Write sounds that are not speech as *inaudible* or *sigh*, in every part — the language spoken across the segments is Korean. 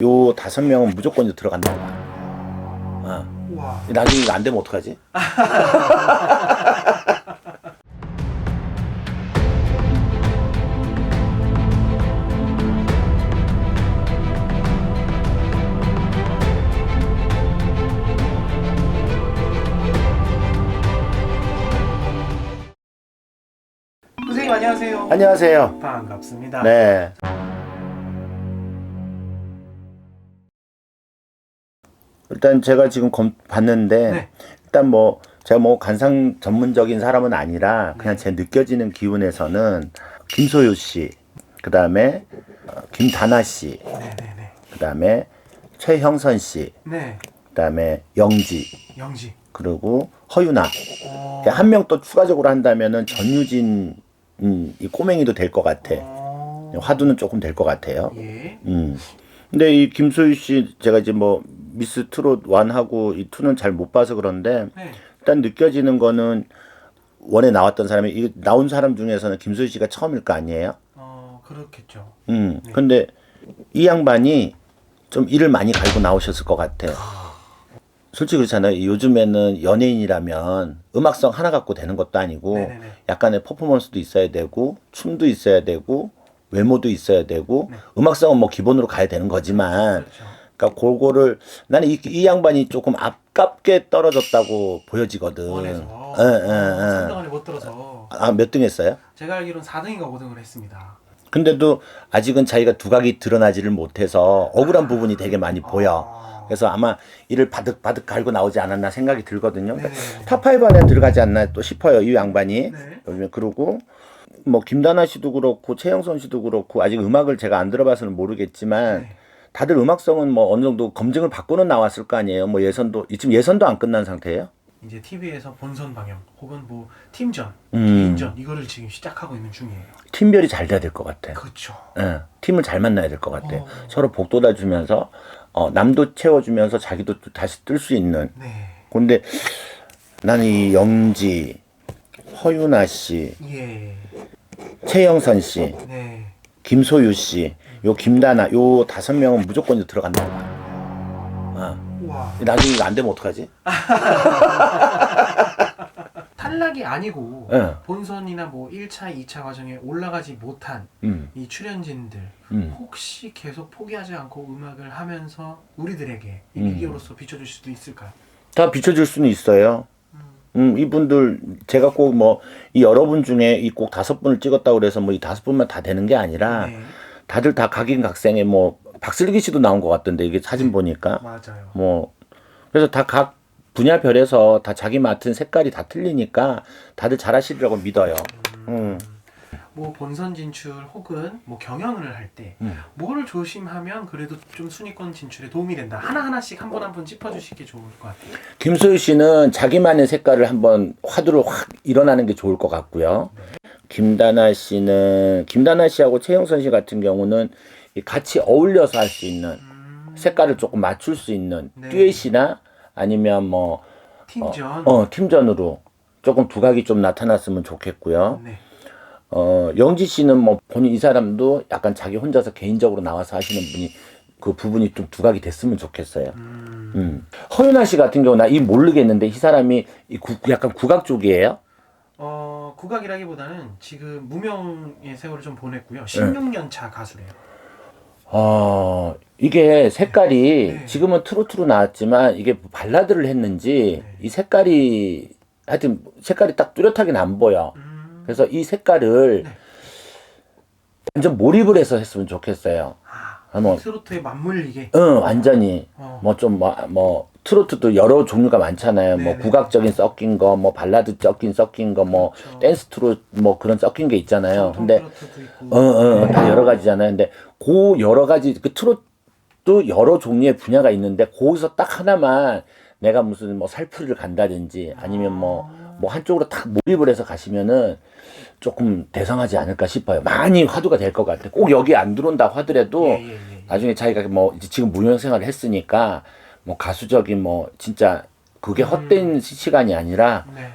요 다섯 명은 무조건 이제 들어간다. 어. 나중에 이거 안 되면 어떡하지? *laughs* 선생님 안녕하세요. 안녕하세요. 반갑습니다. 네. 일단 제가 지금 검, 봤는데 네. 일단 뭐 제가 뭐 관상 전문적인 사람은 아니라 그냥 제 느껴지는 기운에서는 김소유 씨, 그 다음에 김다나 씨, 네네네. 그 다음에 최형선 씨, 네. 그 다음에 영지, 영지. 그리고 허유나 어. 한 명 또 추가적으로 한다면은 전유진 음, 이 꼬맹이도 될 것 같아. 어. 화두는 조금 될 것 같아요. 예. 음. 근데 이 김소유 씨 제가 이제 뭐 미스 트롯 1하고 이 2는 잘 못 봐서 그런데 네. 일단 느껴지는 거는 원에 나왔던 사람이 이 나온 사람 중에서는 김소유 씨가 처음일 거 아니에요? 어 그렇겠죠. 음. 근데 이 양반이 좀 일을 많이 갈고 나오셨을 것 같아요. 솔직히 그렇잖아요. 요즘에는 연예인이라면 음악성 하나 갖고 되는 것도 아니고 네네네. 약간의 퍼포먼스도 있어야 되고 춤도 있어야 되고 외모도 있어야 되고 네. 음악성은 뭐 기본으로 가야 되는 거지만 그렇죠. 그러니까 그거를 나는 이, 이 양반이 조금 아깝게 떨어졌다고 보여지거든. 원에서 예, 예, 예. 3등 안에 못 들어서 아, 몇 등 했어요? 제가 알기로는 4등인가 5등을 했습니다. 근데도 아직은 자기가 두각이 드러나지를 못해서 억울한 부분이 되게 많이 보여. 아. 그래서 아마 이를 바득 바득 갈고 나오지 않았나 생각이 들거든요. 그러니까 네네네. 탑5 안에 들어가지 않나 또 싶어요. 이 양반이. 네. 그러고 뭐 김다나 씨도 그렇고 최영선 씨도 그렇고 아직 음악을 제가 안 들어봐서는 모르겠지만 네. 다들 음악성은 뭐 어느 정도 검증을 받고는 나왔을 거 아니에요. 뭐 예선도 지금 예선도 안 끝난 상태예요. 이제 TV에서 본선 방영 혹은 뭐 팀전, 음. 개인전 이거를 지금 시작하고 있는 중이에요. 팀별이 잘 돼야 될 것 같아. 그렇죠. 예, 팀을 잘 만나야 될 것 같아. 어. 서로 복돋아 주면서 어, 남도 채워주면서 자기도 또 다시 뜰 수 있는. 네. 근데 나는 이 영지, 허유나 씨, 예. 최영선 씨, 네. 김소유 씨, 요 김다나 요 다섯 명은 무조건 들어간다. 어. 우와. 나중에 이거 안 되면 어떡하지? *laughs* 탈락이 아니고 예. 본선이나 뭐 1차, 2차 과정에 올라가지 못한 음, 이 출연진들 음. 혹시 계속 포기하지 않고 음악을 하면서 우리들에게 이 음. 미디어로서 비춰줄 수도 있을까요? 다 비춰줄 수는 있어요. 음, 이분들 제가 꼭 뭐 이 여러분 중에 이 꼭 다섯 분을 찍었다고 그래서 뭐 이 다섯 분만 다 되는 게 아니라 네, 다들 다 각인각색에 뭐 박슬기 씨도 나온 것 같던데 이게 사진 보니까 맞아요. 뭐 그래서 다 각 분야별에서 다 자기 맡은 색깔이 다 틀리니까 다들 잘하시리라고 믿어요. 음. 뭐 본선 진출 혹은 뭐 경연을 할때 음. 뭐를 조심하면 그래도 좀 순위권 진출에 도움이 된다. 하나 하나씩 한 번 한 번 짚어주시기 좋을 것 같아요. 김소유 씨는 자기만의 색깔을 한번 화두를 확 일어나는 게 좋을 것 같고요. 김다나 씨는 김다나 씨하고 최영선 씨 같은 경우는 이 같이 어울려서 할 수 있는 음, 색깔을 조금 맞출 수 있는 네. 듀엣이나 아니면 뭐 팀전. 어, 팀전으로 조금 두각이 좀 나타났으면 좋겠고요. 네. 어, 영지 씨는 뭐 본인 이 사람도 약간 자기 혼자서 개인적으로 나와서 하시는 분이 그 부분이 좀 두각이 됐으면 좋겠어요. 음, 음. 허윤아 씨 같은 경우 나이 모르겠는데 이 사람이 이 구, 약간 국악 쪽이에요? 어 국악이라기보다는 지금 무명의 세월을 좀 보냈고요. 16년 차 가수래요. 어, 이게 색깔이 네. 지금은 트로트로 나왔지만 이게 발라드를 했는지 네. 이 색깔이 하여튼 색깔이 딱 뚜렷하게는 안 보여. 음, 그래서 이 색깔을 네. 완전 몰입을 해서 했으면 좋겠어요. 아, 뭐, 트로트에 맞물리게. 응, 완전히. 어, 뭐좀뭐뭐 트로트도 여러 종류가 많잖아요. 뭐 네네. 국악적인 섞인 거, 뭐 발라드 섞인 섞인 거, 뭐 그렇죠. 댄스 트롯 뭐 그런 섞인 게 있잖아요. 근데 트로트도 있고. 어, 어, 다 여러 가지잖아요. 근데 그 여러 가지 그 트롯도 여러 종류의 분야가 있는데 거기서 딱 하나만 내가 무슨 뭐 살풀이를 간다든지 아니면 뭐 뭐 한쪽으로 딱 몰입을 해서 가시면은 조금 대성하지 않을까 싶어요. 많이 화두가 될 것 같아. 꼭 여기 안 들어온다 하더라도 예, 예, 예. 나중에 자기가 뭐 이제 지금 무용 생활을 했으니까 뭐 가수적인 뭐 진짜 그게 헛된 시- 시간이 아니라 네.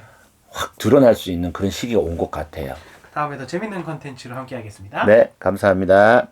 확 드러날 수 있는 그런 시기가 온 것 같아요. 다음에 더 재밌는 컨텐츠로 함께 하겠습니다. 네, 감사합니다.